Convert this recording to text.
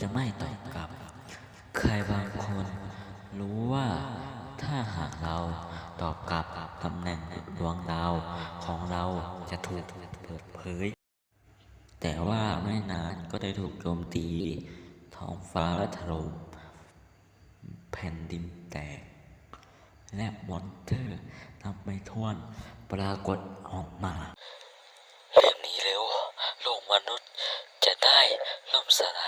จะไม่ตอบกลับ ใครบางคนรู้ว่าถ้าหากเราตอบกลับตำแหน่งดวงดาวของเราจะถูกเปิดเผย แต่ว่าไม่นานก็ได้ถูกโจมตี ท้องฟ้าและถล่มแผ่นดินแตก และมอนเตอร์นับไม่ถ้วนปรากฏออกมาเรื่องนี้เร็วโลกมนุษย์จะได้ล่มสลาย